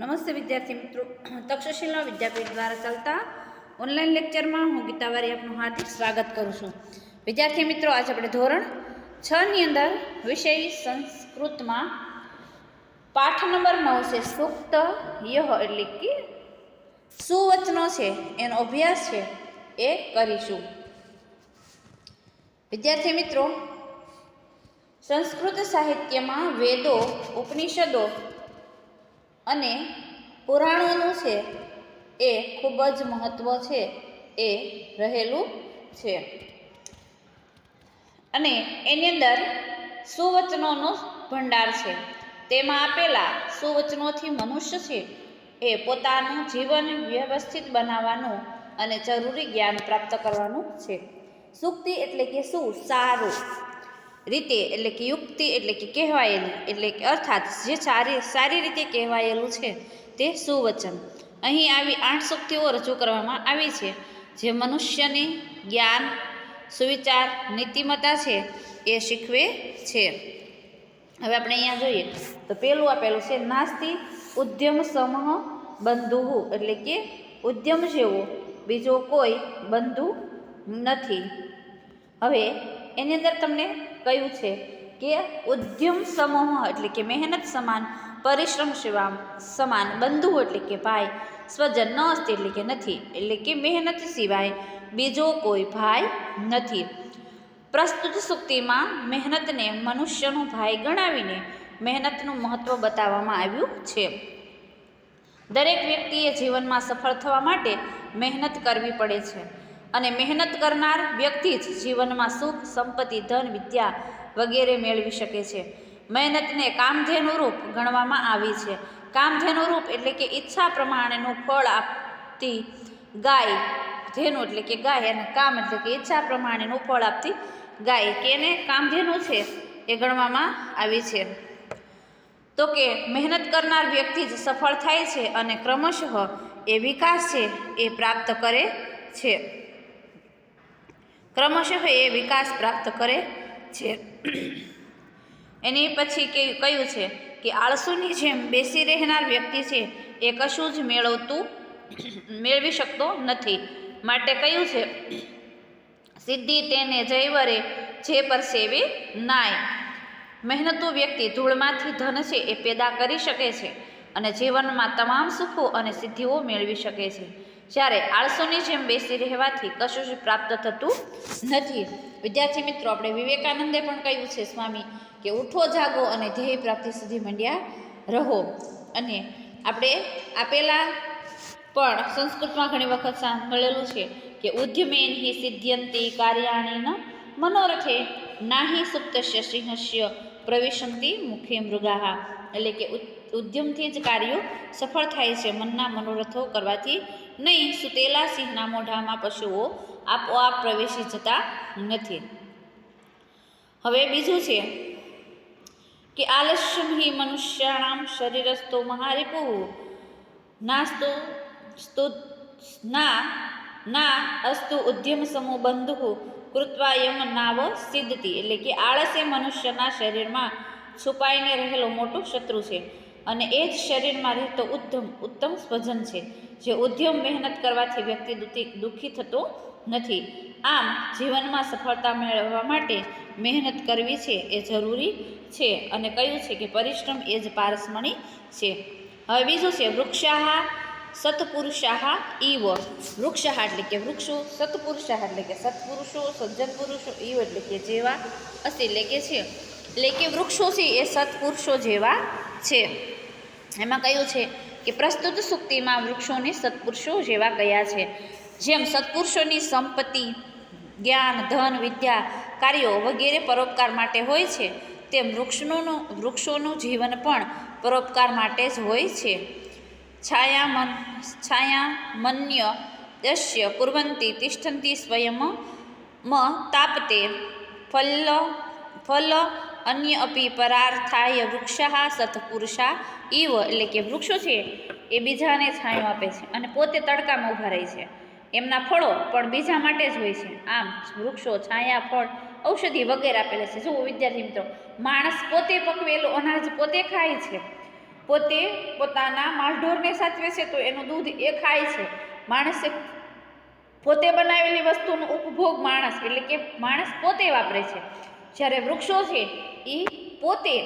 નમસ્તે વિદ્યાર્થી મિત્રો. તક્ષશિલા વિદ્યાપીઠ દ્વારા ચાલતા ઓનલાઈન લેક્ચરમાં હું ગીતાવારી આપનું હાર્દિક સ્વાગત કરું છું. વિદ્યાર્થી મિત્રો, આજે આપણે ધોરણ છ ની અંદર વિષય સંસ્કૃતમાં પાઠ નંબર નવ છે, સુક્ત યહ એટલે કે સુવચનો છે, એનો અભ્યાસ છે, એ કરીશું. વિદ્યાર્થી મિત્રો, સંસ્કૃત સાહિત્યમાં વેદો, ઉપનિષદો અને પુરાણોનું છે, એ ખૂબ જ મહત્ત્વ છે, એ રહેલું છે. અને એની અંદર સુવચનોનો ભંડાર છે. તેમાં આપેલા સુવચનોથી મનુષ્ય છે, એ પોતાનું જીવન વ્યવસ્થિત બનાવવાનું અને જરૂરી જ્ઞાન પ્રાપ્ત કરવાનું છે. સુક્તિ એટલે કે શું? સારું. રીતે એટલે કે યુક્તિ એટલે કે કહેવાયેલી, એટલે કે અર્થાત જે સારી સારી રીતે કહેવાયેલું છે તે સુવચન. અહીં આવી આઠ શક્તિઓ રજૂ કરવામાં આવી છે. જે મનુષ્યને જ્ઞાન, સુવિચાર, નીતિમત્તા છે એ શીખવે છે. હવે આપણે અહીંયા જોઈએ. તો પહેલું આપેલું છે નાસ્તિ ઉદ્યમ સમૂહ બંધુ એટલે કે ઉદ્યમ જેવો બીજો કોઈ બંધુ નથી. હવે એની અંદર તમને કહ્યું છે કે ઉદ્યમ સમૂહ એટલે કે મહેનત સમાન, પરિશ્રમ સેવા સમાન બંધુ એટલે કે ભાઈ, સ્વજન ન અસ્તિ એટલે કે નથી, એટલે કે મહેનત સિવાય બીજો કોઈ ભાઈ નથી. પ્રસ્તુત સુક્તિમાં મહેનતને મનુષ્યનો ભાઈ ગણાવીને મહેનતનું મહત્ત્વ બતાવવામાં આવ્યું છે. દરેક વ્યક્તિએ જીવનમાં સફળ થવા માટે મહેનત કરવી પડે છે. અને મહેનત કરનાર વ્યક્તિ જ જીવનમાં સુખ, સંપત્તિ, ધન, વિદ્યા વગેરે મેળવી શકે છે. મહેનતને કામધેનુરૂપ ગણવામાં આવી છે. કામધેનુરૂપ એટલે કે ઈચ્છા પ્રમાણેનું ફળ આપતી ગાય, ધેનુ એટલે કે ગાય અને કામ એટલે કે ઈચ્છા પ્રમાણેનું ફળ આપતી ગાય. કે એને કામધેનુ છે એ ગણવામાં આવી છે. તો કે મહેનત કરનાર વ્યક્તિ જ સફળ થાય છે અને ક્રમશઃ એ વિકાસ છે એ પ્રાપ્ત કરે છે. ક્રમશઃ એ વિકાસ પ્રાપ્ત કરે છે. એની પછી કે કયું છે કે આળસુની જેમ બેસી રહેનાર વ્યક્તિ છે એ કશું જ મેળવતું મેળવી શકતો નથી. માટે કયું છે, સિદ્ધિ તેને જયવરે જે પરસેવે નાય. મહેનતુ વ્યક્તિ ધૂળમાંથી ધન છે એ પેદા કરી શકે છે અને જીવનમાં તમામ સુખો અને સિદ્ધિઓ મેળવી શકે છે. જ્યારે આળસોની જેમ બેસી રહેવાથી કશું જ પ્રાપ્ત થતું નથી. વિદ્યાર્થી મિત્રો, આપણે વિવેકાનંદે પણ કહ્યું છે, સ્વામી, કે ઉઠો, જાગો અને ધ્યેય પ્રાપ્તિ સુધી મંડ્યા રહો. અને આપણે આપેલા પણ સંસ્કૃતમાં ઘણી વખત સાંભળેલું છે કે, ઉદ્યમેન હિ સિદ્ધ્યંતી કાર્યાણીન મનોરથે નાહી સુપ્તસ્ય સિંહસ્ય પ્રવેશંતિ મુખે મૃગાહા. એટલે કે ઉદ્યમથી જ કાર્યો સફળ થાય છે. મનના મનોરથો કરવાથી નહીં સુતેલા સિંહના મોઢામાં પશુઓ આપોઆપ પ્રવેશી જતા નથી. હવે બીજું છે કે આલસ્યમ હિ મનુષ્યાણામ શરીરસ્તો મહારિપુ. નાસ્તો સ્તુ ના ના અસ્તુ ઉદ્યમ સમૂહ બંધુ કૃત્વાયમ નાવ સિદ્ધતી એટલે કે આળસ એ મનુષ્યના શરીરમાં છુપાઈને રહેલો મોટો શત્રુ છે. અને એ જ શરીરમાં રહેતો ઉત્તમ ઉત્તમ સ્વજન છે. જે ઉદ્યમ મહેનત કરવાથી વ્યક્તિ દુઃખી થતો નથી. આમ, જીવનમાં સફળતા મેળવવા માટે મહેનત કરવી છે એ જરૂરી છે અને કહ્યું છે કે પરિશ્રમ એ જ પારસમણી છે. હવે બીજું છે, વૃક્ષાહા સત્પુરુષાહા ઈવ. વૃક્ષાહા એટલે કે વૃક્ષો, સત્પુરુષાહા એટલે કે સત્પુરુષો, સજ્જન પુરુષો, ઈવ એટલે કે જેવા અસ્તિ એટલે કે છે. એટલે કે વૃક્ષો છે એ સત્પુરુષો જેવા છે. એમાં કહ્યું છે કે પ્રસ્તુત સુક્તિમાં વૃક્ષોને સત્પુરુષો જેવા કયા છે. જેમ સત્પુરુષોની સંપત્તિ, જ્ઞાન, ધન, વિદ્યા, કાર્યો વગેરે પરોપકાર માટે હોય છે, તેમ વૃક્ષનું, વૃક્ષોનું જીવન પણ પરોપકાર માટે જ હોય છે. છાયા મન છાયા મન્ય યશ્ય કુર્વંતી તિષ્ઠંતી સ્વયં મ તાપતે ફલ ફલ અન્ય અપી પરાર્થાય વૃક્ષા, સત્પુરુષા, ઈવ એટલે કે વૃક્ષો છે, એ બીજાને છાંયો આપે છે અને પોતે તડકામાં ઊભા રહે છે. એમના ફળો પણ બીજા માટે જ હોય છે. આમ વૃક્ષો, છાયા, ફળ, ઔષધિ વગેરે આપેલા છે. જુઓ વિદ્યાર્થી મિત્રો, માણસ પોતે પકવેલું, અનાજ પોતે ખાય છે. પોતે પોતાના માલઢોરને સાચવે છે તો એનું દૂધ એ ખાય છે. માણસે પોતે બનાવેલી વસ્તુનો ઉપભોગ માણસ એટલે કે માણસ પોતે વાપરે છે. જ્યારે વૃક્ષો છે, એ પોતે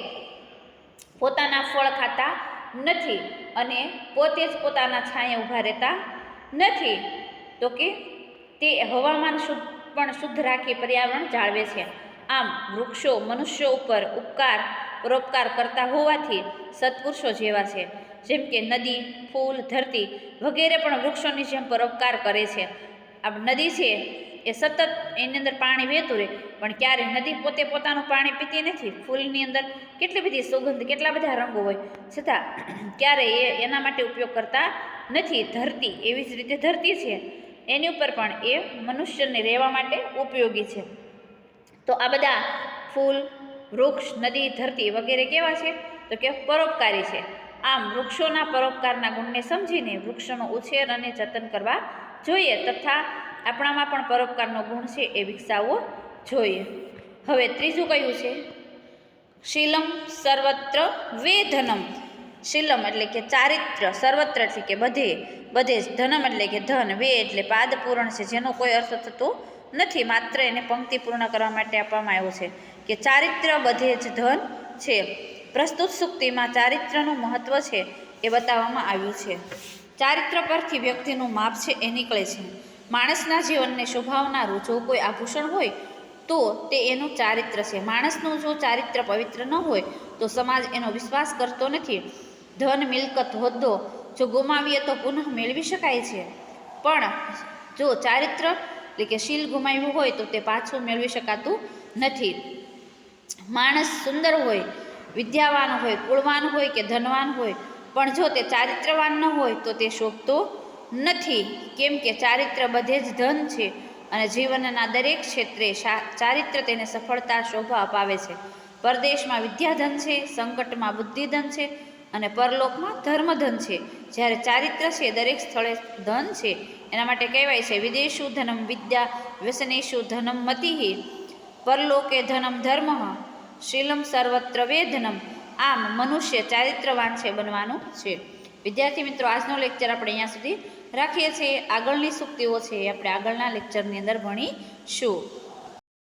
પોતાના ફળ ખાતા નથી અને પોતે જ પોતાના છાંયે ઊભા રહેતા નથી. તો કે તે હવામાન શુદ્ધ, પણ શુદ્ધ રાખી પર્યાવરણ જાળવે છે. આમ વૃક્ષો મનુષ્યો ઉપર ઉપકાર, પરોપકાર કરતા હોવાથી સત્પુરુષો જેવા છે. જેમ કે નદી, ફૂલ, ધરતી વગેરે પણ વૃક્ષોની જેમ પરોપકાર કરે છે. આ નદી છે એ સતત એની અંદર પાણી વહેતું રહે, પણ ક્યારે નદી પોતે પોતાનું પાણી પીતી નથી, ફૂલની અંદર કેટલી બધી સુગંધ, કેટલા બધા રંગો હોય. છતાં ક્યારે એ એના માટે ઉપયોગ કરતા નથી, ધરતી, એવી જ રીતે ધરતી છે. એની ઉપર પણ એ મનુષ્યને રહેવા માટે ઉપયોગી છે. તો આ બધા ફૂલ, વૃક્ષ, નદી, ધરતી વગેરે કેવા છે? તો કે પરોપકારી છે. આમ વૃક્ષોના પરોપકારના ગુણને સમજીને વૃક્ષોનો ઉછેર અને જતન કરવા જોઈએ તથા આપણામાં પણ પરોપકારનો ગુણ છે એ વિકસાવવો જોઈએ. હવે ત્રીજું કયું છે? શીલમ સર્વત્ર વેધનમ. શીલમ એટલે કે ચારિત્ર, સર્વત્ર એટલે કે બધે બધે જ. ધનમ એટલે કે ધન, વે એટલે પાદ પૂરણ છે, જેનો કોઈ અર્થ થતો નથી. માત્ર એને પંક્તિ પૂર્ણ કરવા માટે આપવામાં આવ્યો છે કે ચારિત્ર બધે જ ધન છે. પ્રસ્તુત સુક્તિમાં ચારિત્રનું મહત્વ છે એ બતાવવામાં આવ્યું છે. ચારિત્ર પરથી વ્યક્તિનું માપ છે એ નીકળે છે. માણસના જીવનને શોભાવનારું જો કોઈ આભૂષણ હોય, તો તે એનું ચારિત્ર છે. માણસનું જો ચારિત્ર પવિત્ર ન હોય, તો સમાજ એનો વિશ્વાસ કરતો નથી. ધન, મિલકત, હોદ્દો જો ગુમાવીએ તો પુનઃ મેળવી શકાય છે. પણ જો ચારિત્ર, એટલે કે શીલ ગુમાવ્યું હોય, તો તે પાછું મેળવી શકાતું નથી. માણસ સુંદર હોય, વિદ્યાવાન હોય, કુળવાન હોય કે ધનવાન હોય, પણ જો તે ચારિત્રવાન ન હોય, તો તે શોભતો નથી. કેમ કે ચારિત્ર બધે જ ધન છે અને જીવનના દરેક ક્ષેત્રે ચારિત્ર તેને સફળતા, શોભા અપાવે છે. પરદેશમાં વિદ્યાધન છે, સંકટમાં બુદ્ધિધન છે અને પરલોકમાં ધર્મધન છે. જ્યારે ચારિત્ર છે, દરેક સ્થળે ધન છે, એના માટે કહેવાય છે, વિદેશુ ધનમ વિદ્યા, વ્યસનેશુ ધનમ મતિ. પરલોકે ધનમ ધર્મ, શીલમ સર્વત્ર વેધનમ. આમ મનુષ્ય ચારિત્રવાન છે બનવાનું છે. વિદ્યાર્થી મિત્રો, આજનો લેક્ચર આપણે અહીંયા સુધી રાખીએ છીએ. આગળની સુક્તિઓ છે આપણે આગળના લેક્ચરની અંદર ભણીશું.